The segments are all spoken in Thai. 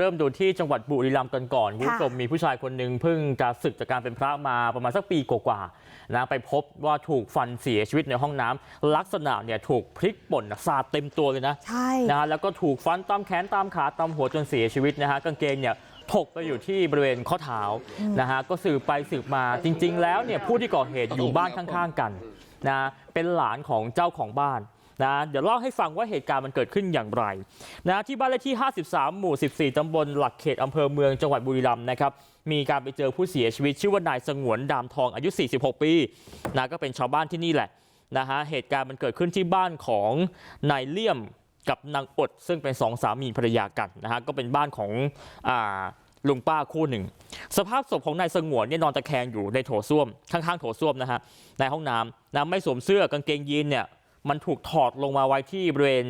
เริ่มดูที่จังหวัดบุรีรัมย์กันก่อนคุณผู้ชมมีผู้ชายคนหนึ่งเพิ่งจะศึกจากการเป็นพระมาประมาณสักปีกว่าๆนะไปพบว่าถูกฟันเสียชีวิตในห้องน้ำลักษณะเนี่ยถูกพลิกป่นสาดเต็มตัวเลยนะใช่นะฮะแล้วก็ถูกฟันตามแขนตามขาตามหัวจนเสียชีวิตนะฮะกางเกงเนี่ยถกไปอยู่ที่บริเวณข้อเท้านะฮะก็สืบไปสืบมาจริง ๆ แล้วเนี่ยผู้ที่ก่อเหตุอยู่บ้านข้าง ๆ กันนะเป็นหลานของเจ้าของบ้าน นะเดี๋ยวเล่าให้ฟังว่าเหตุการณ์มันเกิดขึ้นอย่างไรนะที่บ้านเลขที่53หมู่14ตำบลหลักเขตอำเภอเมืองจังหวัดบุรีรัมย์นะครับมีการไปเจอผู้เสียชีวิตชื่อว่านายสงวนดามทองอายุ 46 ปีนะก็เป็นชาวบ้านที่นี่แหละนะฮะเหตุการณ์มันเกิดขึ้นที่บ้านของนายเลี่ยมกับนางอด ซึ่งเป็นสองสามีภรรยากันนะฮะก็เป็นบ้านของอ่าลุงป้าคู่หนึ่ง สภาพศพของนายสงวนเนี่ยนอนตะแคงอยู่ในโถส้วมข้างๆโถส้วมนะฮะในห้องน้ำนะไม่สวมเสื้อกางเกงยีนเนี่ย มันถูกถอดลงมาไว้ที่บริเวณ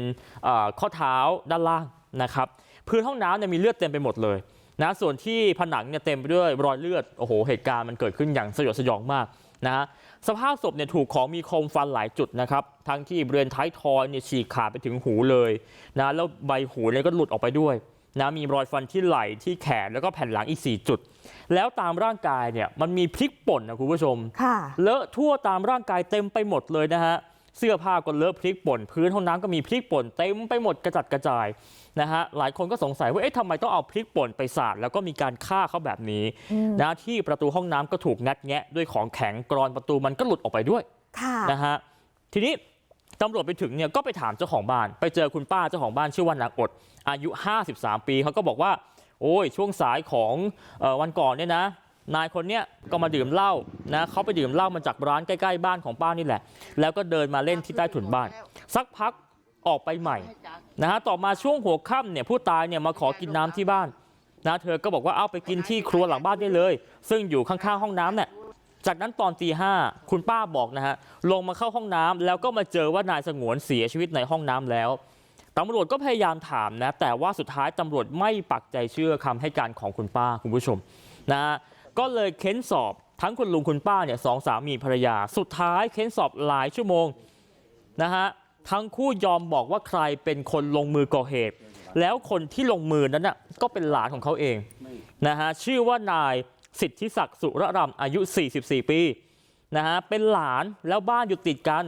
อ่าข้อเท้าด้านล่างนะครับพื้นห้องน้ำเนี่ยมีเลือดเต็มไปหมดเลยนะส่วนที่ผนังเนี่ยเต็มไปด้วยรอยเลือดโอ้โหเหตุการณ์มันเกิดขึ้นอย่างสยดสยองมากนะฮะสภาพศพเนี่ยถูกของมีคมฟันหลายจุดนะครับทั้งที่บริเวณท้ายทอยเนี่ยฉีกขาดไปถึงหูเลยนะแล้วใบหูเนี่ยก็หลุดออกไปด้วยนะมีรอยฟันที่ไหล่ที่แขนแล้วก็แผ่นหลังอีก 4 จุด แล้วตามร่างกายเนี่ยมันมีพริกป่นนะคุณผู้ชมค่ะเลอะทั่วตามร่างกายเต็มไปหมดเลยนะฮะ เสื้อผ้าก็เลอะพริกป่นพื้นห้องน้ำก็มีพริกป่นเต็มไปหมดกระจัดกระจายนะฮะหลายคนก็สงสัยว่าเอ๊ะทำไมต้องเอาพริกป่นไปสาดแล้วก็มีการฆ่าเขาแบบนี้นะที่ประตูห้องน้ำก็ถูกงัดแงะด้วยของแข็งกรอนประตูมันก็หลุดออกไปด้วยค่ะนะฮะทีนี้ตำรวจไปถึงเนี่ยก็ไปถามเจ้าของบ้าน ไปเจอคุณป้าเจ้าของบ้านชื่อว่านางอด อายุ 53 ปีเขาก็บอกว่า โอ้ยช่วงสายของเออวันก่อนเนี่ยนะ นายคนเนี้ยก็มาดื่มเหล้านะเขาไปดื่มเหล้ามาจากร้านใกล้ๆบ้านของป้านี่แหละแล้วก็เดินมาเล่นที่ใต้ถุนบ้าน สักพักออกไปใหม่นะฮะต่อมาช่วงหัวค่ำเนี่ยผู้ตายเนี่ยมาขอกินน้ำที่บ้านนะเธอก็บอกว่าเอาไปกินที่ครัวหลังบ้านได้เลย ซึ่งอยู่ข้างๆห้องน้ำเนี่ยจากนั้นตอนตีห้าคุณป้าบอกนะฮะลงมาเข้าห้องน้ำแล้วก็มาเจอว่านายสงวนเสียชีวิตในห้องน้ำแล้วตำรวจก็พยายามถามนะแต่ว่าสุดท้ายตำรวจไม่ปักใจเชื่อคำให้การของคุณป้าคุณผู้ชมนะฮะ ก็เลยเค้นสอบทั้งคุณลุงคุณป้าเนี่ยสองสามีภรรยาสุดท้ายเค้นสอบหลายชั่วโมงนะฮะทั้งคู่ยอมบอกว่าใครเป็นคนลงมือก่อเหตุ แล้วคนที่ลงมือนั้นน่ะก็เป็นหลานของเขาเองนะฮะชื่อว่านายสิทธิศักดิ์สุรรำอายุ 44 ปีนะฮะเป็นหลานแล้วบ้านอยู่ติดกัน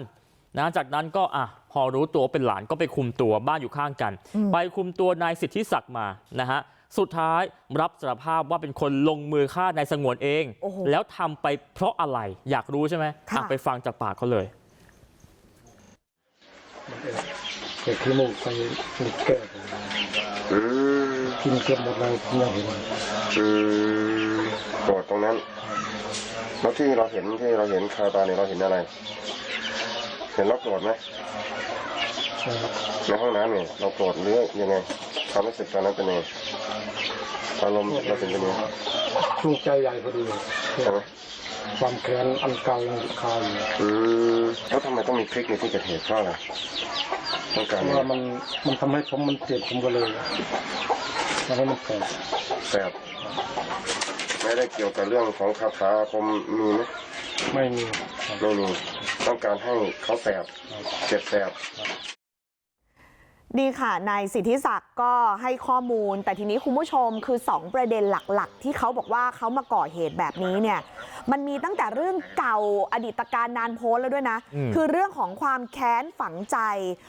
นะจากนั้นก็อะพอรู้ตัวเป็นหลานก็ไปคุมตัวบ้านอยู่ข้างกัน ไปคุมตัวนายสิทธิศักดิ์มานะฮะ สุดท้ายรับสารภาพว่าเป็นคนลงมือฆ่านายสงวนเองโอ้โหแล้วทำไปเพราะอะไรอยากรู้ใช่ไหมค่ะอะไปฟังจากปากเขาเลย เด็กขี้มูกไปลูกแก้วผมอืมกินเก็บหมดเลยเพื่อเห็นอืมโกรธตรงนั้นแล้วที่เราเห็นที่เราเห็นคาตาเนี่ยเราเห็นอะไรเห็นเราโกรธไหมใช่ครับในห้องน้ำเนี่ยเราโกรธหรือยังไงความรู้สึกตอนนั้นเป็นยังไงอารมณ์เราเป็นยังไงช่วงใจใหญ่พอดีใช่ไหมความแค้นอันเก่ายังคาอยู่อืมแล้วทำไมต้องมีพริกในที่เกิดเหตุเพราะอะไรต้องการเพราะว่ามันมันทำให้ผมมันเจ็บผมก็เลยทำให้มันแตกแสบไม่ได้เกี่ยวกับเรื่องของคาถาอาคมมีไหมไม่มีครับไม่มีต้องการให้เขาแสบเจ็บแสบ นี่ค่ะนายสิทธิศักดิ์ก็ให้ข้อมูลแต่ทีนี้คุณผู้ชมคือ2ประเด็นหลักๆที่เขาบอกว่าเขามาก่อเหตุแบบนี้เนี่ยมันมีตั้งแต่เรื่องเก่าอดีตการนานโพ้นแล้วด้วยนะอืมคือเรื่องของความแค้นฝังใจ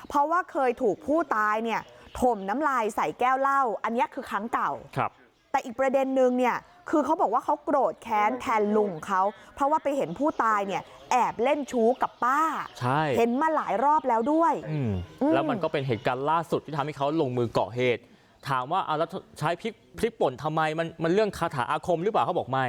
เพราะว่าเคยถูกผู้ตายเนี่ยถมน้ำลายใส่แก้วเหล้าอันเนี้ยคือครั้งเก่าครับ แต่อีกประเด็นหนึ่งเนี่ยคือเขาบอกว่าเขาโกรธแค้นแทนลุงเขาเพราะว่าไปเห็นผู้ตายเนี่ยแอบเล่นชู้กับป้าใช่เห็นมาหลายรอบแล้วด้วยอืมอืมแล้วมันก็เป็นเหตุการณ์ล่าสุดที่ทำให้เขาลงมือก่อเหตุ ถามว่าเอาแล้วใช้พริกพริกป่นทำไมมันมันเรื่องคาถาอาคมหรือเปล่าเขาบอกไม่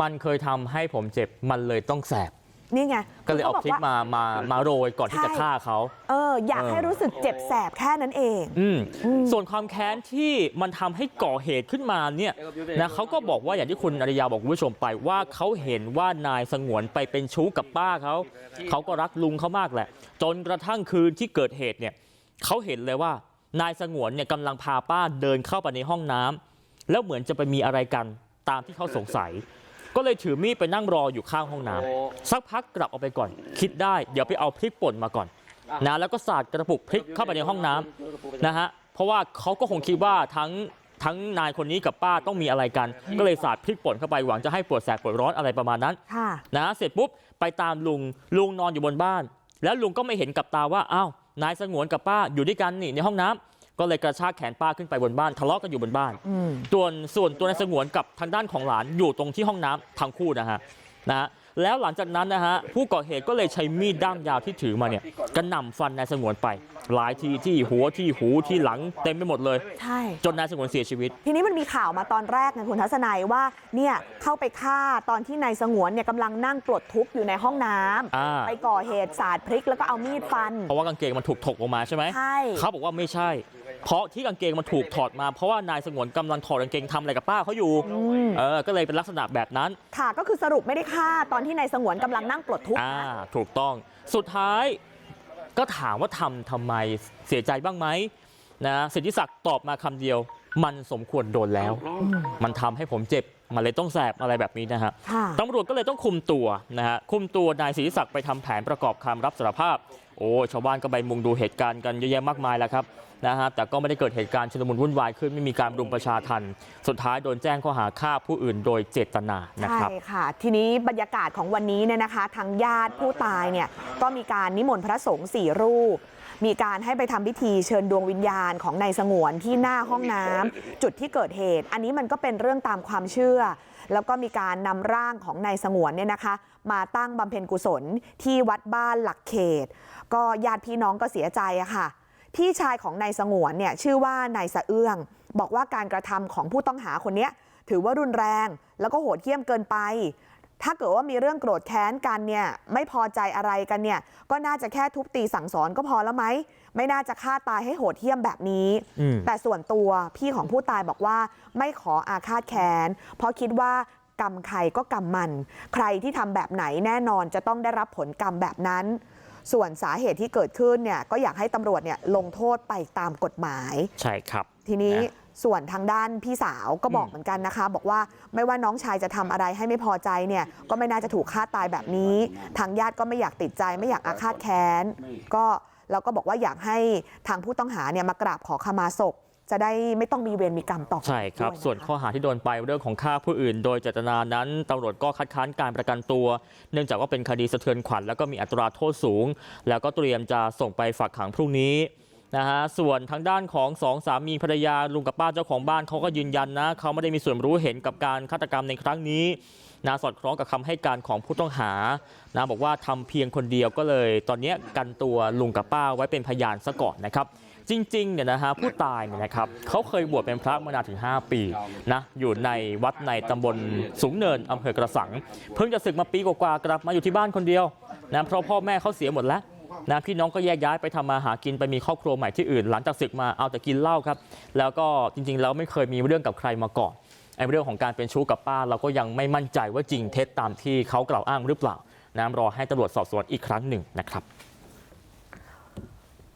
มันเคยทำให้ผมเจ็บมันเลยต้องแสบ นี่ไงก็เลยเอาขบพริกว่มามามาโรยก่อนที่ใช่จะฆ่าเขาเอออยากเออให้รู้สึกเจ็บแสบแค่นั้นเองอืมอืมส่วนความแค้นที่มันทำให้ก่อเหตุขึ้นมาเนี่ยนะเขาก็บอกว่าอย่างที่คุณอริยาบอกคุณผู้ชมไปว่าเขาเห็นว่านายสงวนไปเป็นชู้กับป้าเขาเขาก็รักลุงเขามากแหละ จนกระทั่งคืนที่เกิดเหตุเนี่ยเขาเห็นเลยว่านายสงวนเนี่ยกำลังพาป้าเดินเข้าไปในห้องน้ำแล้วเหมือนจะไปมีอะไรกันตามที่เขาสงสัย ก็เลยถือมีดไปนั่งรออยู่ข้างห้องน้ำสักพักกลับออกไปก่อน คิดได้เดี๋ยวไปเอาพริกป่นมาก่อนนะแล้วก็สาดกระปุกพริกเข้าไปในห้องน้ำนะฮะเพราะว่าเขาก็คงคิดว่าทั้งทั้งนายคนนี้กับป้าต้องมีอะไรกัน ก็เลยสาดพริกป่นเข้าไปหวังจะให้ปวดแสบปวดร้อนอะไรประมาณนั้นค่ะนะเสร็จปุ๊บไปตามลุงลุงนอนอยู่บนบ้าน แล้วลุงก็ไม่เห็นกับตาว่าอ้าวนายสงวนกับป้าอยู่ด้วยกันนี่ในห้องน้ำ ก็เลยกระชากแขนป้าขึ้นไปบนบ้านทะเลาะกันอยู่บนบ้านอืมส่วนส่วนตัวนายสงวนกับทางด้านของหลานอยู่ตรงที่ห้องน้ำทั้งคู่นะฮะนะฮะแล้วหลังจากนั้นนะฮะผู้ก่อเหตุก็เลยใช้มีดด้ามยาวที่ถือมาเนี่ยกระหน่ำฟันนายสงวนไปหลายทีที่หัวที่หูที่หลังเต็มไปหมดเลยใช่จนนายสงวนเสียชีวิต ทีนี้มันมีข่าวมาตอนแรกไงคุณทัศนัยว่าเนี่ยเข้าไปฆ่าตอนที่นายสงวนเนี่ยกำลังนั่งปลดทุกข์อยู่ในห้องน้ำอ่าไปก่อเหตุสาดพริกแล้วก็เอามีดฟัน เพราะว่ากางเกงมันถูกถกออกมาใช่ไหมใช่เขาบอกว่าไม่ใช่ เพราะที่กางเกงมันถูกถอดมาเพราะว่านายสงวนกำลังถอดกางเกงทำอะไรกับป้าเขาอยู่อืมเออก็เลยเป็นลักษณะแบบนั้นค่ะก็คือสรุปไม่ได้ฆ่าตอนที่นายสงวนกำลังนั่งปลดทุกข์อ่านะถูกต้องสุดท้ายก็ถามว่าทำทำไมเสียใจบ้างไหมนะสิทธิศักดิ์ตอบมาคำเดียวมันสมควรโดนแล้ว มันทำให้ผมเจ็บ มันเลยต้องแสบอะไรแบบนี้นะฮะค่ะตำรวจก็เลยต้องคุมตัวนะฮะคุมตัวนายศิริศักดิ์ไปทำแผนประกอบคำรับสารภาพ โอ้ชาวบ้านก็ไปมุงดูเหตุการณ์กันเยอะแยะมากมายแล้วครับนะฮะแต่ก็ไม่ได้เกิดเหตุการณ์ชุลมุนวุ่นวายขึ้นไม่มีการรุมประชาทันสุดท้ายโดนแจ้งข้อหาฆ่าผู้อื่นโดยเจตนานะใช่ครับค่ะ ทีนี้บรรยากาศของวันนี้เนี่ยนะคะ ทางญาติผู้ตายเนี่ยก็มีการนิมนต์พระสงฆ์สี่รูป มีการให้ไปทำพิธีเชิญดวงวิญญาณของนายสงวนที่หน้าห้องน้ำจุดที่เกิดเหตุ อันนี้มันก็เป็นเรื่องตามความเชื่อ แล้วก็มีการนำร่างของนายสงวนเนี่ยนะคะ มาตั้งบำเพ็ญกุศลที่วัดบ้านหลักเขต ก็ญาติพี่น้องก็เสียใจอะค่ะ พี่ชายของนายสงวนเนี่ยชื่อว่านายสะเอื้อง บอกว่าการกระทำของผู้ต้องหาคนนี้ถือว่ารุนแรง แล้วก็โหดเหี้ยมเกินไป ถ้าเกิดว่ามีเรื่องโกรธแค้นกันเนี่ยไม่พอใจอะไรกันเนี่ยก็น่าจะแค่ทุบตีสั่งสอนก็พอแล้วไหมไม่น่าจะฆ่าตายให้โหดเหี้ยมแบบนี้อืมแต่ส่วนตัวพี่ของผู้ตายบอกว่าไม่ขออาฆาตแค้นเพราะคิดว่ากรรมใครก็กรรมมันใครที่ทำแบบไหนแน่นอนจะต้องได้รับผลกรรมแบบนั้น ส่วนสาเหตุที่เกิดขึ้นเนี่ยก็อยากให้ตำรวจเนี่ยลงโทษไปตามกฎหมายใช่ครับทีนี้นะ ส่วนทางด้านพี่สาวก็บอกเหมือนกันนะคะบอกว่าไม่ว่าน้องชายจะทำอะไรให้ไม่พอใจเนี่ยก็ไม่น่าจะถูกฆ่าตายแบบนี้ทางญาติก็ไม่อยากติดใจไม่อยากอาฆาตแค้นก็เราก็บอกว่าอยากให้ทางผู้ต้องหาเนี่ยมากราบขอขมาศพจะได้ไม่ต้องมีเวรมีกรรมต่อไปใช่ครับด้วยะะส่วนข้อหาที่โดนไปเรื่องของฆ่าผู้อื่น โดยเจตนานั้นตำรวจก็คัดค้านการประกันตัว เนื่องจากว่าเป็นคดีสะเทือนขวัญแล้วก็มีอัตราโทษสูง แล้วก็เตรียมจะส่งไปฝากขังพรุ่งนี้ นะฮะส่วนทางด้านของสองสามีภรรยาลุงกับป้าเจ้าของบ้านเขาก็ยืนยันนะเขาไม่ได้มีส่วนรู้เห็นกับการฆาตกรรมในครั้งนี้นะสอดคล้องกับคำให้การของผู้ต้องหานะบอกว่าทำเพียงคนเดียวก็เลย ตอนนี้กันตัวลุงกับป้าไว้เป็นพยานซะก่อนนะครับ จริงๆเนี่ยนะฮะผู้ตายเนี่ยนะครับเขาเคยบวชเป็นพระมานานถึง 5 ปีนะอยู่ในวัดในตำบลสูงเนินอำเภอกระสัง เพิ่งจะศึกมาปีกว่าๆกลับมาอยู่ที่บ้านคนเดียวนะเพราะพ่อแม่เขาเสียหมดแล้ว นะพี่น้องก็แยกย้ายไปทำมาหากินไปมีครอบครัวใหม่ที่อื่น หลังจากศึกมาเอาแต่กินเหล้าครับ แล้วก็จริงๆแล้วไม่เคยมีเรื่องกับใครมาก่อนไอ้เรื่องของการเป็นชู้กับป้า เราก็ยังไม่มั่นใจว่าจริงเท็จตามที่เขากล่าวอ้างหรือเปล่านะรอให้ตำรวจสอบสวนอีกครั้งหนึ่งนะครับ